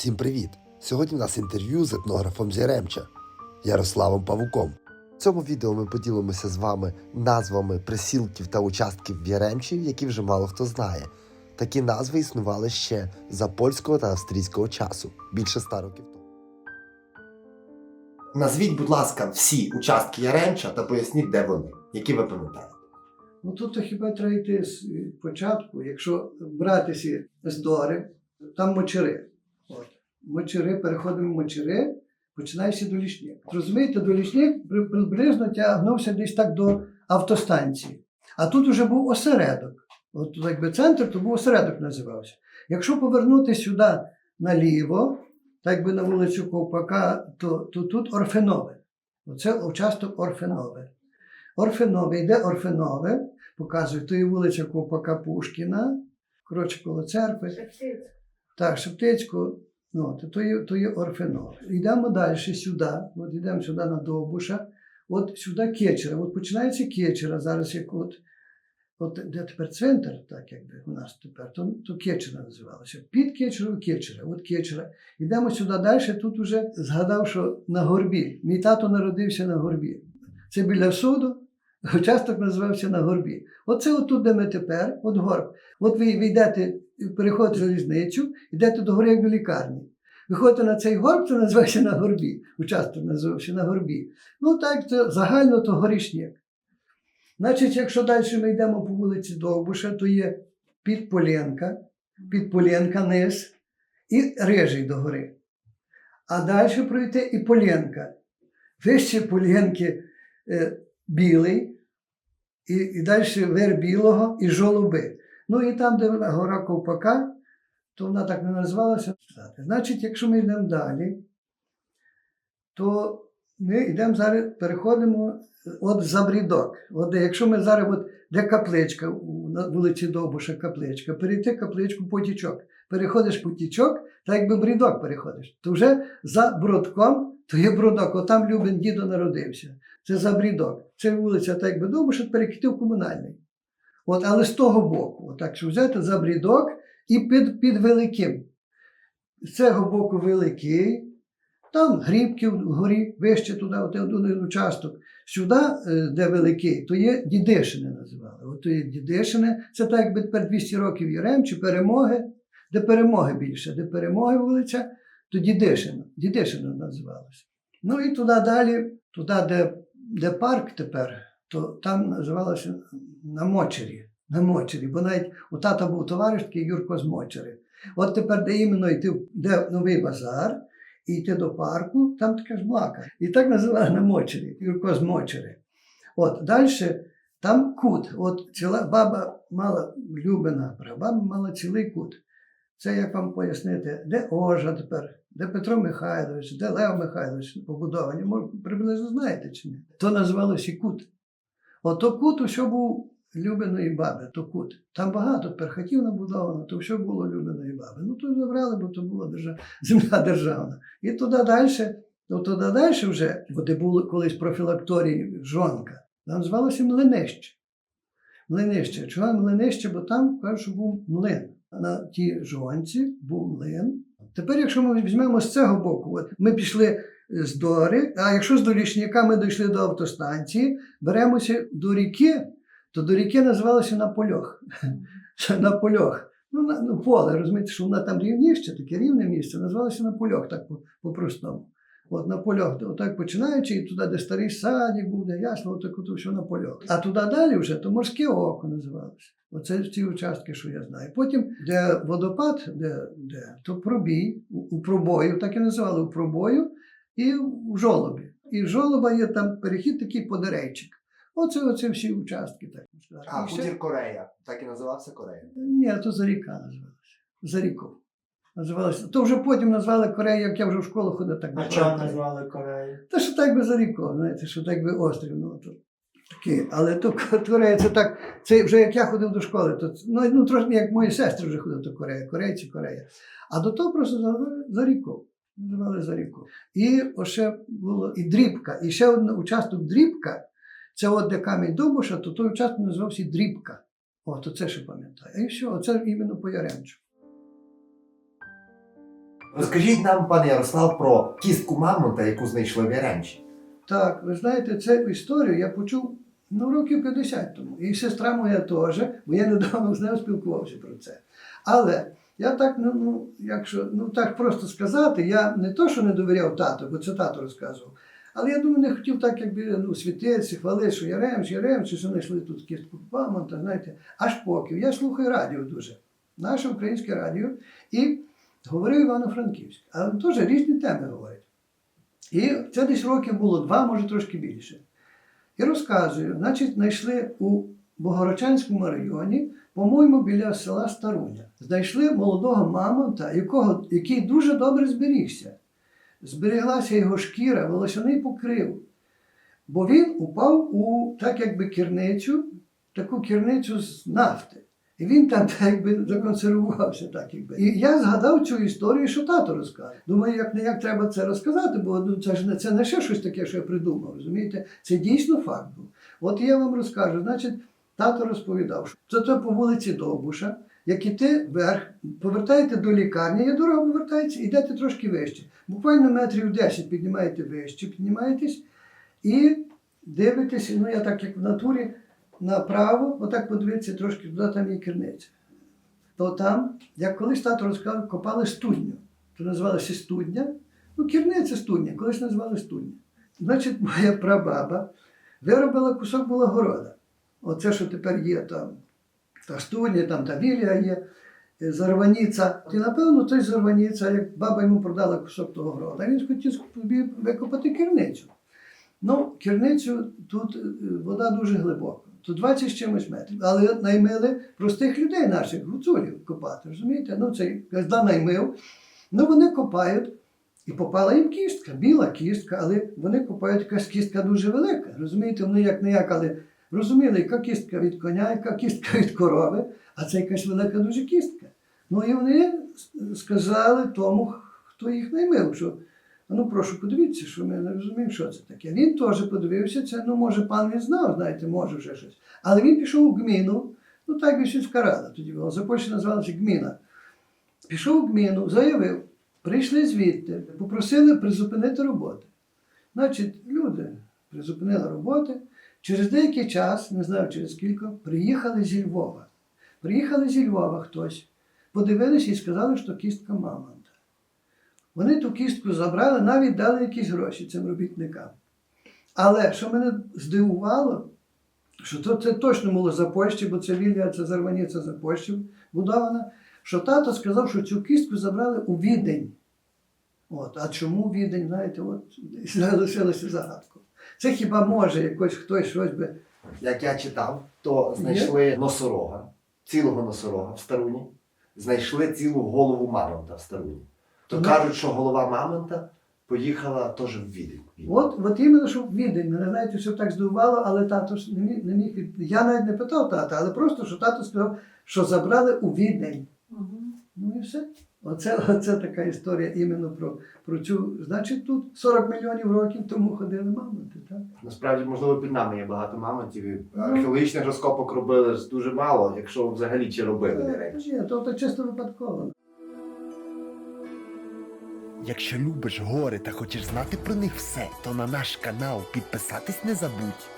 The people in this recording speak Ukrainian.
Всім привіт! Сьогодні у нас інтерв'ю з етнографом з Яремча Ярославом Павуком. В цьому відео ми поділимося з вами назвами присілків та участків в Яремчі, які вже мало хто знає. Такі назви існували ще за польського та австрійського часу, більше ста років тому. Назвіть, будь ласка, всі участки Яремча та поясніть, де вони, які ви пам'ятаєте. Ну тут то хіба треба йти з початку, якщо братися з Дори, там мочери. Мочери, переходимо в мочери, починається долішник. Розумієте, долішник при- приблизно тягнувся десь так до автостанції. А тут вже був осередок. От якби центр, то був осередок називався. Якщо повернути сюди наліво, так би на вулицю Ковпака, то, то тут Орфенове. Оце участок Орфенове. Орфенове, йде Орфенове, показує, то є вулиця Ковпака Пушкіна, коротше, коло церкви. Так, Шептицьку, ну, то, то, є, то є Орфенове. Йдемо далі сюди, от йдемо сюди на Довбуша, от сюди Кечера. От починається Кечера, зараз як от, от де тепер центр, так якби у нас тепер, то, то Кечера називалося. Під Кечерою Кечера, от Кечера. Йдемо сюди далі, тут уже згадав, що на горбі. Мій тато народився на горбі. Це біля суду, участок називався на горбі. Оце отут, де ми тепер, от горб. От ви йдете, переходите залізницю, йдете до гори як до лікарні. Виходите на цей горб, це називається на горбі. Участок називався на горбі. Ну так, це загально то горішняк. Значить, якщо далі ми йдемо по вулиці Довбуша, то є підполєнка, підполєнка низ і рижий до гори. А далі пройти і полєнка. Вище полєнки е, білий, і, і далі вир білого і жолоби. Ну і там, де гора Ковпака, то вона так не називалася. Значить, якщо ми йдемо далі, то ми йдемо зараз, переходимо от за брідок. От якщо ми зараз, от, де капличка, на вулиці Довбуша капличка, перейти капличку потічок. Переходиш потічок, так якби брідок переходиш. То вже за бродком, то є бродок, от там Любин дідо народився. Це за брідок. Це вулиця, так якби Довбуша, перекидів комунальний. От, але з того боку, так що взяти за брідок і під, під великим. З цього боку великий, там грібки вгорі, вище туди, от один участок. Сюди, е, де великий, то є Дідишини називали. От є Дідишини, це так якби тепер 200 років Єрем чи перемоги, де перемоги більше, де перемоги вулиця, то Дідишина. Дідишина називалося. Ну і туди далі, туди, де, де парк тепер, то там називалося на Мочері. На Мочері, бо навіть у тата був товариш такий Юрко з Мочери. От тепер, де іменно йти, де новий базар, і йти до парку, там така ж блака. І так називали на Мочері, Юрко з Мочери. От далі там кут. От ціла баба мала Любина, баба мала цілий кут. Це як вам пояснити, де Ожа тепер, де Петро Михайлович, де Лев Михайлович побудовані. Може, приблизно знаєте чи ні? То називалося кут. Ото кут, що був Любиної баби, то кут. Там багато тепер хатів набудовано, то що було Любиної баби. Ну то забрали, бо то була держав... земля державна. І туди далі, то туди далі вже, бо де було колись профілакторій жонка, там звалося Млинище. Млинище. Чого Млинище? Бо там кажуть, був млин. На тій жонці був млин. Тепер, якщо ми візьмемо з цього боку, от ми пішли з Дори, а якщо з Дорічника ми дійшли до автостанції, беремося до ріки, то до ріки називалося на польох. на польох. Ну, на, ну, поле, розумієте, що вона там рівніше, таке рівне місце, називалося на польох, так по- по-простому. От на польох, отак починаючи, і туди, де старий садик був, де ясно, отак от все на польох. А туди далі вже то морське око називалося. Оце ці участки, що я знаю. Потім, де водопад, де, де то пробій, у, у пробою, так і називали у пробою, і в жолобі. І в жолоба є там перехід такий подерейчик. Оце, оце всі участки. Так. А, хутір Корея. Так і називався Корея. ні, то Заріка називалася. Заріков. Називалося. То вже потім назвали Корею, як я вже в школу ходив, так А би чого назвали Корею? Та що так би Заріков, знаєте, що так би острів. Ну, то, таке. Але то Корея, це так, це вже як я ходив до школи, то ну, ну трошки як мої сестри вже ходили до Кореї, корейці, Корея. А до того просто називали Заріков. Називали Заріков. І ще було і дрібка. І ще один участок дрібка, це от де камінь Довбуша, то той участок називався дрібка. О, то це ще пам'ятаю. І все, оце іменно по Яремчу. Розкажіть нам, пане Ярослав, про кістку мамонта, яку знайшли в Яремчі. Так, ви знаєте, цю історію я почув ну, років 50 тому. І сестра моя теж, бо я недавно з нею спілкувався про це. Але я так, ну, ну, якщо ну, так просто сказати, я не то, що не довіряв тату, бо це тато розказував. Але я думаю, не хотів так, якби ну, світитися, хвалити, що Яремч, Яремч, що знайшли тут кістку мамонта, знаєте, аж поки. Я слухаю радіо дуже, наше українське радіо, і говорив Івано-Франківськ. Але теж різні теми говорять. І це десь років було два, може трошки більше. І розказую, значить, знайшли у Богородчанському районі, по-моєму, біля села Старуня. Знайшли молодого мамонта, якого, який дуже добре зберігся. Зберіглася його шкіра, волосяний покрив. Бо він упав у так якби керницю, таку керницю з нафти. І він там так якби законсервувався, так якби. І я згадав цю історію, що тато розказав. Думаю, як не як треба це розказати, бо ну, це ж не це не ще щось таке, що я придумав. Розумієте? Це дійсно факт був. От я вам розкажу. Значить, тато розповідав, що це по вулиці Довбуша, як іти вверх, повертаєте до лікарні, є дорога повертається, йдете трошки вище. Буквально метрів 10 піднімаєте вище, піднімаєтесь і дивитесь, ну я так як в натурі направо, отак подивитися трошки туди, там є керниця. То там, як колись тато розказав, копали студню. То називалося студня. Ну, керниця студня, колись назвали студня. Значить, моя прабаба виробила кусок була Оце, що тепер є там та студня, там та вілля є, е, зарваніця. І напевно той зарваніця, як баба йому продала кусок того города, він хотів собі викопати керницю. Ну, керницю тут е, вода дуже глибока. Тут 20 з чимось метрів. Але наймили простих людей наших, гуцулів копати. Розумієте? Ну, цей газда наймив. Ну, вони копають, і попала їм кістка, біла кістка, але вони копають якась кістка дуже велика. Розумієте, вони як не як, але розуміли, яка кістка від коня, яка кістка від корови, а це якась велика дуже кістка. Ну і вони сказали тому, хто їх наймив, що ну прошу, подивіться, що ми не розуміємо, що це таке. Він теж подивився, це, ну, може, пан він знав, знаєте, може вже щось. Але він пішов у гміну, ну так щось вкарали тоді було. За Польщі називалося гміна. Пішов у гміну, заявив, прийшли звідти, попросили призупинити роботи. Значить, люди призупинили роботи. Через деякий час, не знаю через скільки, приїхали зі Львова. Приїхали зі Львова хтось, подивилися і сказали, що кістка мамонта. Вони ту кістку забрали, навіть дали якісь гроші цим робітникам. Але що мене здивувало, що то це точно було за Польщі, бо це вілля, це зарваніця за Польщі будована, що тато сказав, що цю кістку забрали у Відень. От, а чому Відень, знаєте, от залишилося загадкою. Це хіба може якось хтось щось би. Як я читав, то знайшли носорога, цілого носорога в старуні, знайшли цілу голову мамонта в старуні. То Ну. кажуть, що голова мамонта поїхала теж в Відень. От, от іменно, що Відень. Мене знаєте, що так здивувало, але тато ж не міг, не міг від... Я навіть не питав тата, але просто, що тато сказав, що забрали у Відень. Ну і все. Оце, оце така історія іменно про, про цю. Значить, тут 40 мільйонів років тому ходили мамонти, так? Насправді, можливо, під нами є багато мамонтів. Ну. Археологічних розкопок робили дуже мало, якщо взагалі чи робили. Е. Ні, то, то чисто випадково. Якщо любиш гори та хочеш знати про них все, то на наш канал підписатись не забудь.